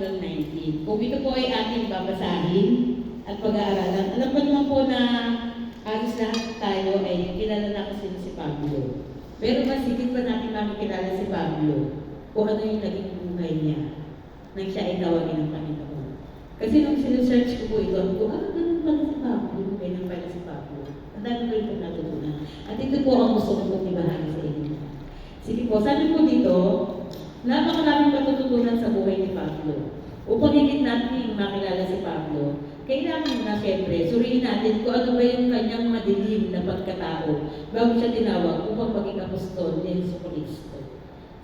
hanggang 19. Kung ito po ay ating babasahin at pag-aaralan, alam mo naman po na halos lahat tayo ay kilala na kasi si Pablo. Pero mas higit pa natin makikilala si Pablo kung ano yung naging buhay niya nang siya ay tawagin ng Panginoon. Kasi nung sinesearch ko po ito, ako po, ah, ganun pala si Pablo, ganun pala si Pablo. Ang dami ko ito natutunan. At ito po ang gusto ko pong ibahagi sa inyo. Sige po, sabi po dito, napakaraming matututunan sa buhay ni Pablo. Makilala si Pablo, kailangan na siyempre, suriin natin kung ano ba yung kanyang madilim na pagkatao bago siya tinawag upang maging apostol ni Yesu Cristo.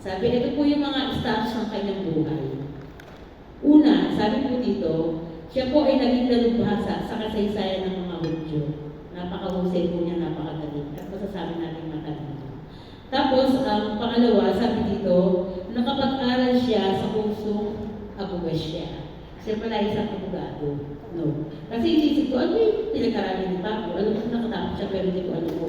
Sabi, ito po yung mga status ng kanyang buhay. Una, sabi po dito, siya po ay naging dalubhasa sa kasaysayan ng mga Hudyo. Napakahusay po niya, napakagaling. At masasabi natin matalino. Tapos, ang pangalawa, sabi dito, nakapag-aral siya sa kursong abogasya. Siya pala isang abogado. No. Kasi inisip ko, ano yung pinag-aralan ni Pablo? Alam ko nakatapos siya, pero hindi ko alam ko.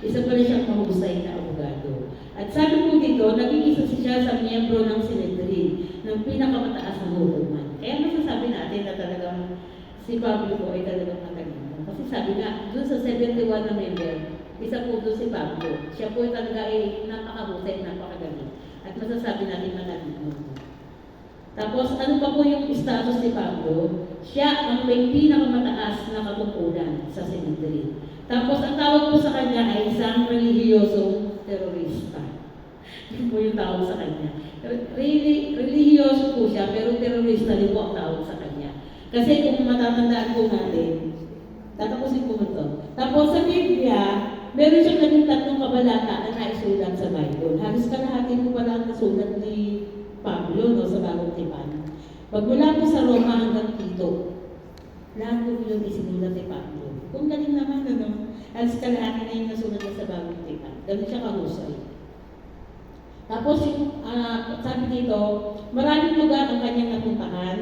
Isa pala siyang mahusay na abogado. At sabi po dito, naging isa siya sa miyembro ng Sinedrin, ng pinakamataas na hukuman. Kaya masasabi natin na talagang si Pablo po ay talagang matalino. Kasi sabi nga, doon sa 71 na member, isa po doon si Pablo. Siya po ay talaga ay napakahusay, napakagaling. At masasabi natin matalino. Tapos, ano pa po yung status ni Pablo? Siya ang may pinakamataas na katungkulan sa Sinedrin. Tapos, ang tawag po sa kanya ay isang relihiyosong terorista. Yun po yung tawag sa kanya. Really, religyoso po siya, pero terorista rin po ang tawag sa kanya. Kasi kung matatandaan po natin, tatapusin po ito. Tapos sa Biblia, meron siyang naging tatlong kabalata na naisulat sa Bible. Halos kalahati po pala ang nasulat ni Pablo no, sa Bagong Tipan. Pagmula po sa Roma hanggang Tito, lahat po yung isinulat ni Pablo. Kung galing naman, ano, halos kalahati na yung nasulat sa Bagong Tipan. Ganun siya kahusay. Tapos yung, ah, sabi dito, maraming lugar ang kanyang napuntahan.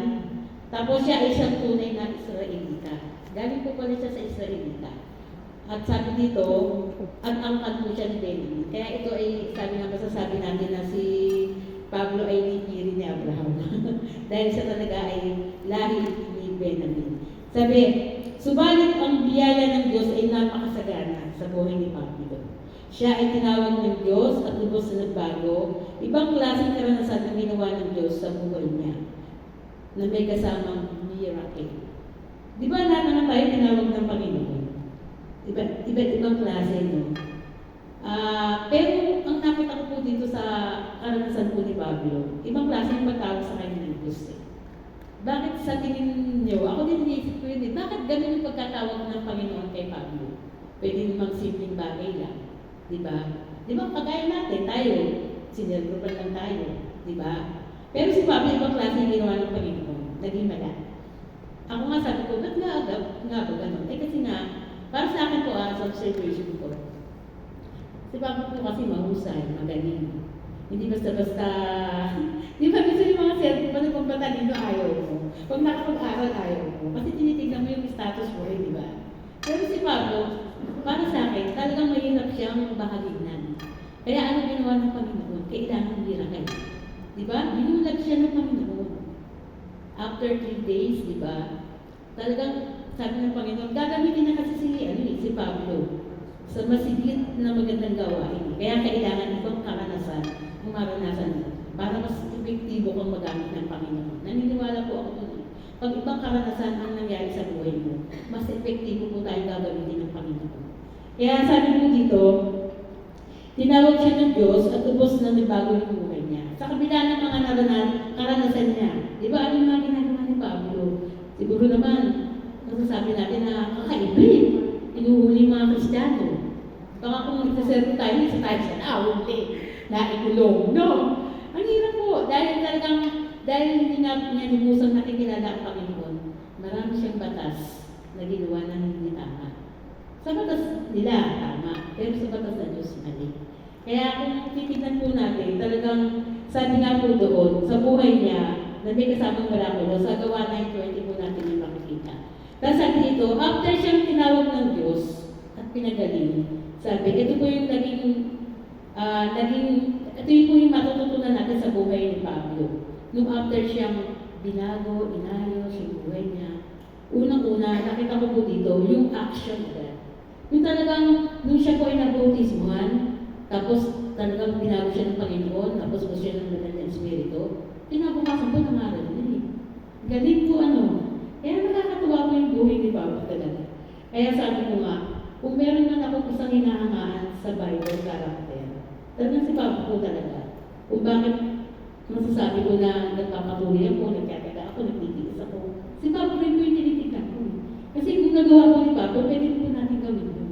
Tapos siya ay isang tunay na Israelita. Galing po pala siya sa Israelita. At sabi dito, ang angkat po siya ni Benjamin. Kaya ito ay, sabi nga masasabi natin na si Pablo ay nipiri ni Abraham. Dahil siya talaga ay lahi ni Benjamin. Sabi, subalit ang biyaya ng Diyos ay napakasagana sa buhay ni Pablo. Siya ay tinawag ng Diyos at lubos na nagbago. Ibang klaseng karanasan ang ginawa ng Diyos sa buhay niya na may kasamang miracle. Di ba lahat naman tayo tinawag ng Panginoon? Iba, iba, ibang klase, no? Ah, pero ang nakita ko po dito sa karanasan po ni Pablo, ibang klase yung pagtawag sa kanya ng. Eh. Bakit sa tingin niyo, ako din iniisip ko yun eh, bakit ganun yung pagkatawag ng Panginoon kay Pablo? Pwede namang simpleng bagay lang. Di ba? Di ba, kagaya natin, tayo, sinirgrupan lang tayo. Di ba? Pero si Pablo, ibang klase yung ginawa ng Panginoon. Naging mala. Ako nga sabi ko, ba't nga nga ba ganun? Eh kasi nga, para sa akin po, ah, sa observation ko, si Pablo po kasi mahusay, magaling. Hindi basta-basta, di ba minsan yung mga selfie pa nagpang batalino ayaw mo. Pag nakapag-aral ayaw mo. Kasi tinitignan mo yung status mo, eh, di ba? Pero si Pablo, para sa akin, talagang mahirap siyang bahaginan. Kaya ano ginawa ng Panginoon? Kailangan miracle. Di ba? Binulag siya ng Panginoon. After three days, di ba? Talagang sabi ng Panginoon, gagamitin na kasi si, ano, eh, si Pablo sa masigit na magandang gawain. Kaya kailangan ibang karanasan ang maranasan mo para mas epektibo kang magamit ng Panginoon. Naniniwala po ako eh. Pag ibang karanasan ang nangyari sa buhay mo, mas epektibo po tayong gagamitin ng Panginoon. Kaya sabi mo dito, tinawag siya ng Diyos at ubos na nibago yung buhay niya. Sa kabila ng mga naranan, karanasan niya, di ba ano yung mga ginagawa ni Pablo? Siguro naman, masasabi natin na kakaiba eh. Inuhuli mga Kristiyano. Baka kung nagsaservo tayo, sa tayo sa nauli, na ikulong. No! Ang hirap po, dahil talagang, dahil hindi nga niya lubusang nakikilala ang Panginoon, marami siyang batas na ginawa na hindi tama. Sa batas nila, tama. Pero sa batas na Diyos, mali. Kaya kung titignan po natin, talagang sabi nga po doon, sa buhay niya, na may kasamang miraculo, sa gawa 9.20 po natin yung makikita. Tapos sabi dito, after siyang tinawag ng Diyos at pinagaling, sabi, ito po yung naging, ah, naging, ito yung po yung matututunan natin sa buhay ni Pablo. Nung after siyang binago, inayos yung buhay niya. Unang-una, nakita ko po dito yung action agad. Yung talagang, nung siya po ay nabautismuhan, tapos talagang binago siya ng Panginoon, tapos po siya ng Banal na Espiritu, kinabukasan po nangaral niya eh. Galing po ano. Kaya nakakatuwa po yung buhay ni Papa talaga. Kaya sabi ko nga, kung meron man ako isang hinahangaan sa Bible character, talagang si Papa po talaga. Kung bakit masasabi ko na nagpapatuloy ako, nagkataga ako, nagtitiis ako. Si Papa rin po yung tinitignan ko. Kasi kung nagawa ko ni Papa, pwede po natin gawin yun.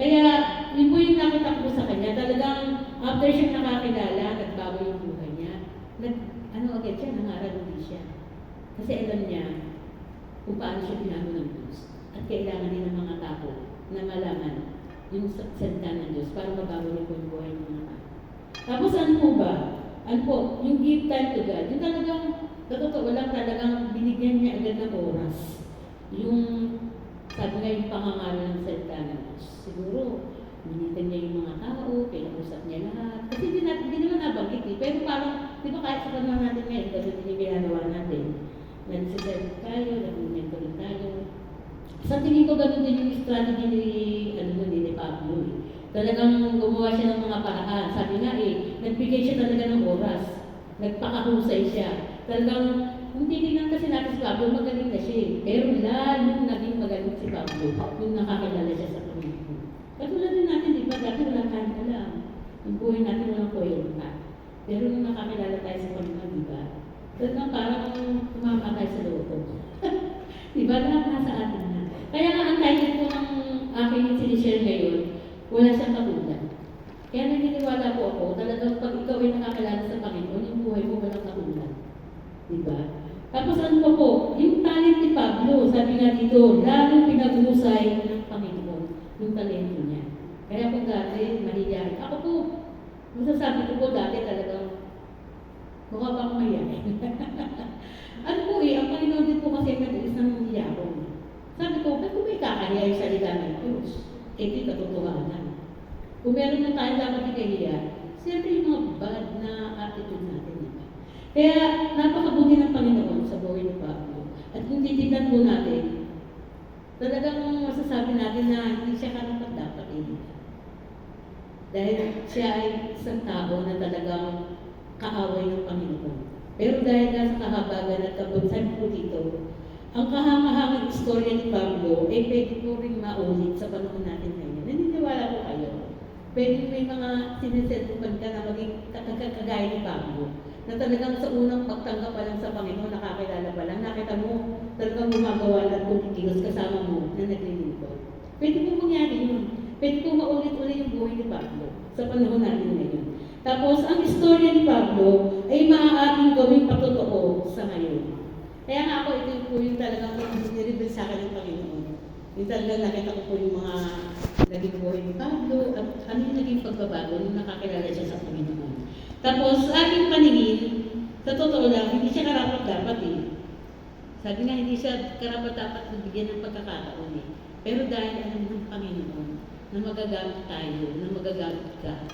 Kaya, yun po yung nakita ko sa kanya. Talagang, after siya nakakilala, nagbago yung buhay niya. Nag, ano agad siya, nangaral siya. Kasi alam niya kung paano siya binago ng Diyos. At kailangan din ng mga tao na malaman yung sa- salita ng Diyos para mabago niyo po yung buhay ng mga tao. Tapos ano po ba? Ano po, yung give time to God, yung talagang, totoo lang talagang binigyan niya agad ng oras. Yung, sabi nga yung pangangaral ng salita ng Diyos. Siguro, Minitan niya yung mga tao, kinausap niya lahat. Kasi hindi, natin, hindi naman nabanggit eh. Pero parang, di ba kahit sa panahon natin ngayon, kasi hindi ginagawa natin. Nagsiserve tayo, nag-mentoring tayo. Sa tingin ko, ganun din yung strategy ni, ano nun, ni Pablo eh. Talagang gumawa siya ng mga paraan. Sabi nga eh, nagbigay siya talaga ng oras. Nagpakahusay siya. Talagang, kung titignan kasi natin si Pablo, magaling na siya eh. Pero lalong naging magaling si Pablo nung nakakilala siya sa Panginoon. Katulad din natin, di ba, dati wala tayong alam. Yung buhay natin walang kwenta. Pero nung nakakilala tayo sa Panginoon, di ba, talagang parang tumama tayo sa loob. di ba, lahat nasa atin. Kaya nga, ang title po ng aking sinishare ngayon, wala siyang katulad. Kaya naniniwala po ako, talagang pag ikaw ay nakakilala sa Panginoon, yung buhay mo walang katulad. Di ba? Tapos ano pa po, yung talent ni Pablo, sabi nga dito, lalong pinag-usay ng Panginoon yung talento niya. Kaya po dati, mahihiyain. Ako po, masasabi ko po dati talagang mukha pa akong mahihiyain. ano po eh, ang Panginoon din po kasi nag-iis ng hiyakon. Sabi ko, ba't ko may kakahiya yung salita ng Diyos? Eh, di katotohanan. Kung meron na tayo dapat ikahiya, siyempre yung mga bad na attitude natin, di ba? Kaya napakabuti ng Panginoon sa buhay ni Pablo. At kung titignan po natin, talagang masasabi natin na hindi siya karapat dapat eh. Dahil siya ay isang tao na talagang kaaway ng Panginoon. Pero dahil nga sa kahabagan at kabunsan po dito, ang kahanga-hangang istorya ni Pablo ay pwede po rin maulit sa panahon natin ngayon. Naniniwala po kayo. Pwede may mga sinisertupan ka na maging kagaya ni Pablo na talagang sa unang pagtanggap pa lang sa Panginoon, nakakilala pa lang, nakita mo talagang gumagawa ng kumikilos kasama mo na naglilingkod. Pwede po mangyari yun. Pwede po maulit-ulit yung buhay ni Pablo sa panahon natin ngayon. Tapos, ang istorya ni Pablo ay maaaring gawing patotoo sa ngayon. Kaya nga ako, ito po yung talagang nire-reveal sa akin ng Panginoon. Yung talagang nakita ko po yung mga naging buhay ni Pablo at ano yung naging pagbabago nung nakakilala siya sa Panginoon. Tapos, sa aking paningin, sa totoo lang, hindi siya karapat dapat eh. Sabi nga, hindi siya karapat dapat nabigyan ng pagkakataon eh. Pero dahil alam ng Panginoon na magagamit tayo, na magagamit ka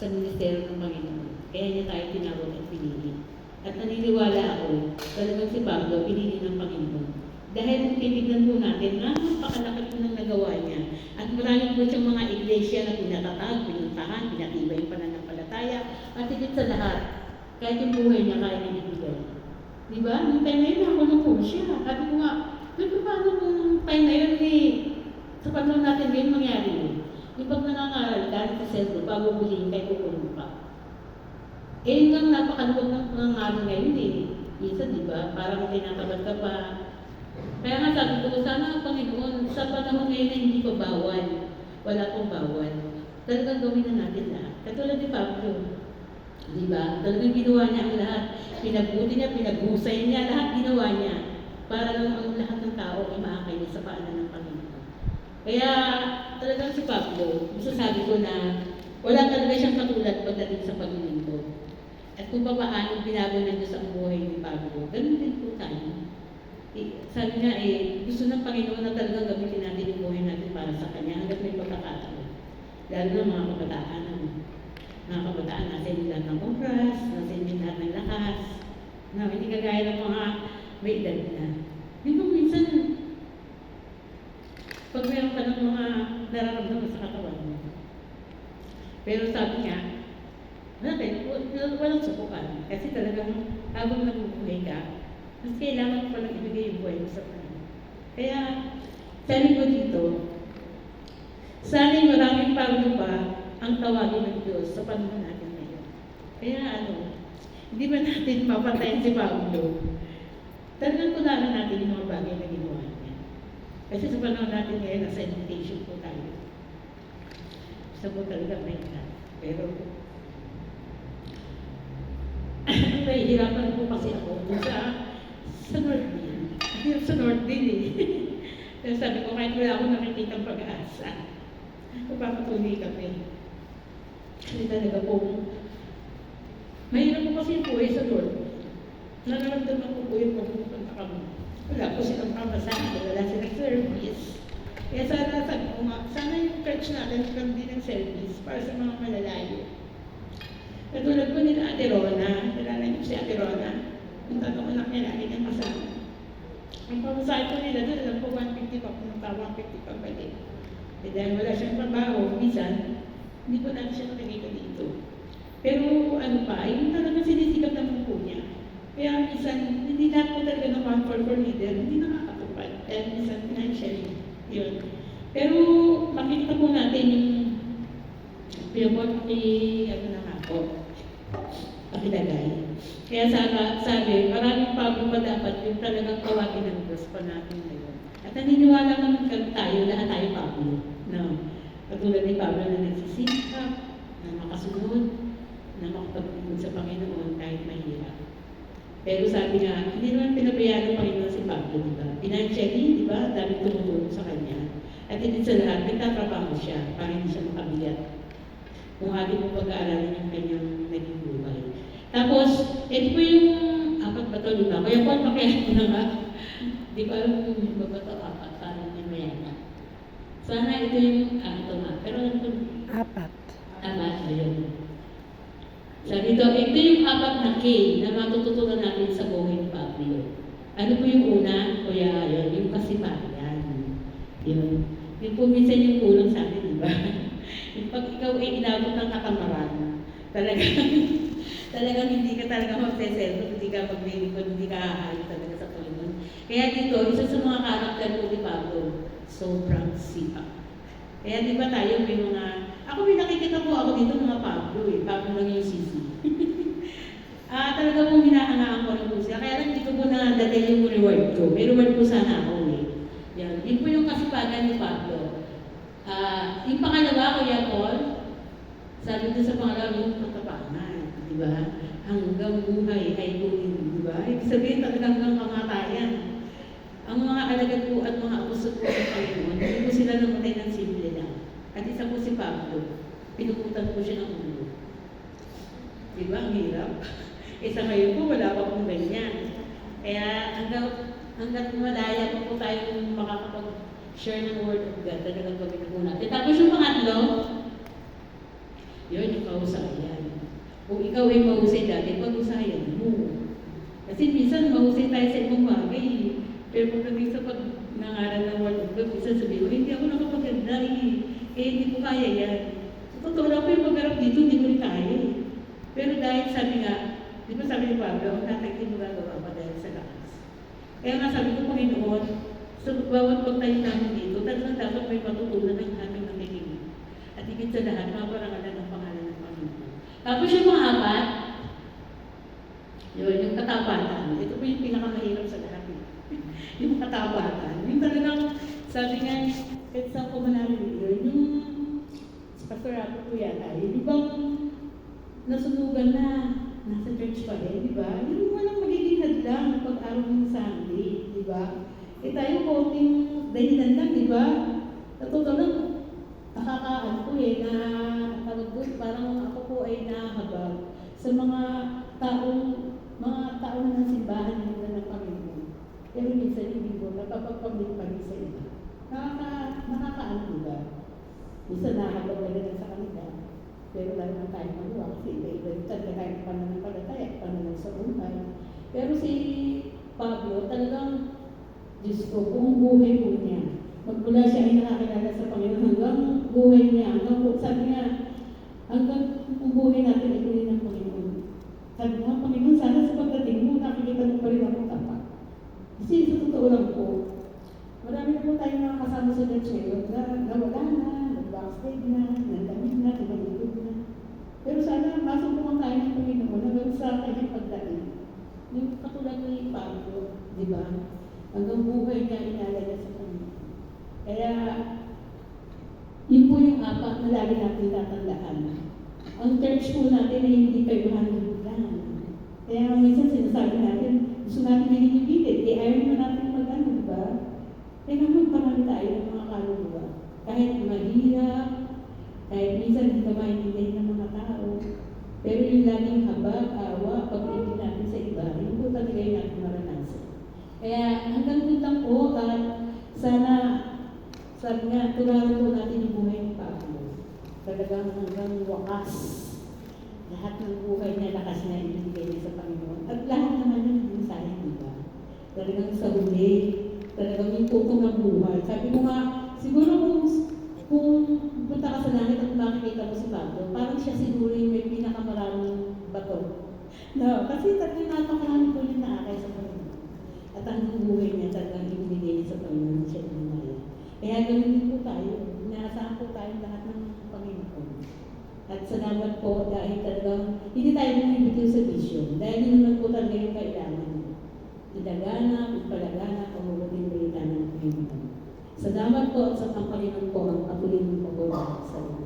sa ministeryo ng Panginoon. Kaya niya tayo tinawag at pinili. At naniniwala ako, talagang si Pablo, pinili ng Panginoon. Dahil kung titignan po natin, napakalaki po ng nagawa niya. At marami po siyang mga iglesia na pinatatag, pinuntahan, pinatibay yung pananampalataya, at higit sa lahat, kahit yung buhay niya kaya niya ibigay. Di ba? Nung time na yun, nakulong po siya. Sabi ko nga, pero paano kung time na yun, eh, sa panahon natin ngayon mangyari yun? Yung pag nangangaral ka, sa sentro, bago huliin kay kukulong ka. Eh, yun ang napakaluwag ng pangangaral ngayon eh. Isa, di ba? Parang tinatabad ka pa. Kaya nga sabi ko, sana ang Panginoon, sa panahon ngayon na hindi pa bawal, wala pong bawal, talagang gawin na natin lahat. Katulad ni Pablo, di ba? Talagang ginawa niya ang lahat. Pinagbuti niya, pinaghusay niya, lahat ginawa niya para lang ang lahat ng tao ay maakay sa paanan ng Panginoon. Kaya talagang si Pablo, masasabi ko na wala talaga siyang katulad pagdating sa paglilingkod. At kung paano binago ng Diyos ang buhay ni Pablo, ganun din po tayo. Eh, sabi nga eh, gusto ng Panginoon na talagang gamitin natin yung buhay natin para sa Kanya hanggat may pagkakataon. Lalo na mga kabataan. Ano? Mga kabataan, nasa inyo lahat ng oras, nasa inyo lahat ng lakas. Na hindi ka kagaya ng mga may edad na. Di ba minsan, pag meron ka ng mga nararamdaman sa katawan mo, pero sabi niya, Wal- Walang subukan. Kasi talagang habang nabubuhay ka, mas kailangan mo palang ibigay yung buhay mo sa kanya. Kaya, sabi ko dito, sana'y maraming pagod pa ang tawagin ng Diyos sa panahon natin ngayon. Kaya ano, hindi ba natin mapatayin si Pablo? Talagang kunalan natin yung mga bagay na ginawa niya. Kasi sa panahon natin ngayon, nasa invitation po tayo. Sa po talaga may. Pero, nahihirapan po kasi ako sa, sa North din. Sa North din eh. Kaya sabi ko, kahit wala akong nakikita pag-asa, magpapatuloy kami. Kasi talaga po, mahirap po kasi po eh sa North. Nararamdaman ko po yung pagpupunta kami. Wala po silang pamasahe, wala silang service. Kaya sana, nga, sana yung church natin magkaroon din ng service para sa mga malalayo. Katulad po nila Ate Rona, niyo si Ate Rona, yung tatlong niya lagi niyang kasama. Ang pamasahe po nila doon, alam po 150 pa, pumunta 150 pa balik. Eh dahil wala siyang trabaho, minsan, hindi po natin siya nakikita dito. Pero ano pa, yung talagang sinisikap naman po niya. Kaya minsan, hindi lahat po talaga ng one for for leader, hindi nakakatupad. Kaya minsan, financially, yun. Pero makikita po natin yung pinabot ni, ano na po, pakilagay. Kaya sana, sabi, maraming pagod pa dapat yung talagang tawagin ng Diyos pa natin ngayon. At naniniwala naman tayo, lahat tayo Pablo. No? Katulad ni Pablo na nagsisikap, na makasunod, na makapagpagod sa Panginoon kahit mahirap. Pero sabi nga, hindi naman pinabayaan ng Panginoon si Pablo, di ba? Financially, di ba? Dami tumutulong sa kanya. At hindi sa lahat, nagtatrabaho siya para hindi siya makabigat. Kung ating mo pag-aaralan yung kanyang naging buhay. Tapos, ito po yung apat ba ito, lima? Kaya po, pakialam ko na nga. Di ko alam kung yung ba ba ito, apat, parang may mayana. Sana ito yung, ito nga. Pero ano Apat. Tama, ayun. Sabi ito, ito yung apat na K na matututunan natin sa buhay ni Pablo. Ano po yung una? Kuya, yun, yung kasipayan. Yun. Yung po minsan yung kulang sa atin, di ba? yung pag ikaw ay inabot ng katamaran, talagang, talagang hindi ka talaga magseselfo, hindi ka maglilingkod, hindi ka aayon talaga sa Panginoon. Kaya dito, isa sa mga karakter po ni Pablo, sobrang sipag. Kaya di ba tayo may mga, ako may nakikita po ako dito mga Pablo eh, Pablo lang yung sisi. Ah, talaga po hinahangaan ko rin po siya. Kaya lang ko po nadala yung reward ko. May reward po sana ako eh. Yan. Yun po yung kasipagan ni Pablo. Ah, yung pangalawa, Kuya Paul, sabi ko sa pangalawa, yung katapangan. Hanggang buhay ay tuwing. Di ba? Ibig sabihin hanggang kamatayan. Ang mga alagad po at mga apostol po sa Panginoon, hindi po sila namatay ng simple lang. At isa po si Pablo, pinuputan po siya ng ulo. Di ba? Ang hirap. Isa ngayon po, wala pa pong ganyan. Kaya hanggang, hanggang malaya pa po tayo makakapag-share ng Word of God, talagang gawin po natin. Tapos yung pangatlo, yun yung kausayan. Kung ikaw ay mahusay dati, pag-usayan mo. Kasi minsan mahusay tayo sa ibang bagay. eh. Pero pagdating sa pag nangaral ng Word of God, minsan sabihin, "Uy, hindi ako nakapaganda eh. Eh, hindi ko kaya yan. Sa totoo lang po yung pagharap dito, hindi ko rin kaya eh. Pero dahil sabi nga, di ba sabi ni Pablo, ang tatay hindi mo gagawa pa dahil sa lakas. Kaya nga sabi ko, Panginoon, sa bawat pagtayo namin dito, talagang dapat may matutunan ng aming nakikinig. At higit sa lahat, maparangalan ng pangalan ng Panginoon. Tapos yung mga apat, yun, yung katapatan. Ito po yung pinakamahirap sa lahat. eh. yung katapatan. Yung talagang, sabi nga, kahit sa kumanari yun, yung Pastor Rapo po yata, yun, di bang nasunugan na nasa church pa rin, di ba? Yung walang magiging hadlang pag araw ng Sunday, di ba? Eh tayo konting dahilan lang, di ba? Natuto lang, nakakaano po eh, na tawag po, parang ako po ay nahabag sa mga taong, mga taong ng simbahan ng ng Panginoon. Pero minsan hindi ko napapagpamit pa rin sa iba. Nakaka, nakakaano di ba? Minsan nahabag na rin sa kanila. Pero lalo na tayo magawa kasi iba-iba yung talaga tayo pananampalataya, pananaw sa buhay. Pero si Pablo, talagang, Diyos ko, kung buhay po niya, magmula siya ay nakakilala sa Panginoon hanggang buhay niya, hanggang po, sabi niya, hanggang kung buhay natin ay kunin ng Panginoon. Sabi ko, Panginoon, sana sa pagdating mo, nakikita mo pa rin ako tapat. Kasi sa totoo lang po, marami po tayong mga kasama sa ngayon na nawala na, nag-backslide na, nandamit na, tumaligod na. Pero sana masubukan tayo ng Panginoon hanggang sa kanyang pagdating. Yung katulad ni Pablo, di ba? Hanggang buhay niya inalala sa. Kaya, yun po yung apat na lagi natin tatandaan. Ang church po natin ay hindi 500 lang. Kaya minsan sinasabi natin, gusto natin binibibilit, eh ayaw naman natin mag-ano, di ba? Kaya naman marami tayo ng mga kaluluwa. Kahit mahirap, kahit minsan hindi ka maintindihan ng mga tao. Pero yung laging habag, awa, pag-ibig natin sa iba, yun po talaga yung natin maranasan. Kaya hanggang lang po at sana nga, tularan po natin yung buhay ni Pablo. Talagang hanggang wakas. Lahat ng buhay niya, lakas niya, ibibigay niya sa Panginoon. At lahat naman sa akin, di ba? Talagang sa huli, talagang yung tukong ng buhay. Sabi ko nga, siguro kung, kung punta ka sa langit at makikita mo si Pablo, parang siya siguro yung may pinakamaraming bato. No, kasi talagang napakaraming po yung naakay sa Panginoon. At ang buhay niya talagang ibinigay niya sa Panginoon siya dinaya. Kaya ganun po tayo. Inaasahan po tayo lahat ng Panginoon. At salamat po dahil talagang hindi tayo bumibitiw sa vision. Dahil yun naman po talaga yung kailangan. Ilagana, ipalagana, pamumutin balita ng Panginoon. Salamat po sa ang Panginoon po ang patuloy ng pagbawa sa inyo.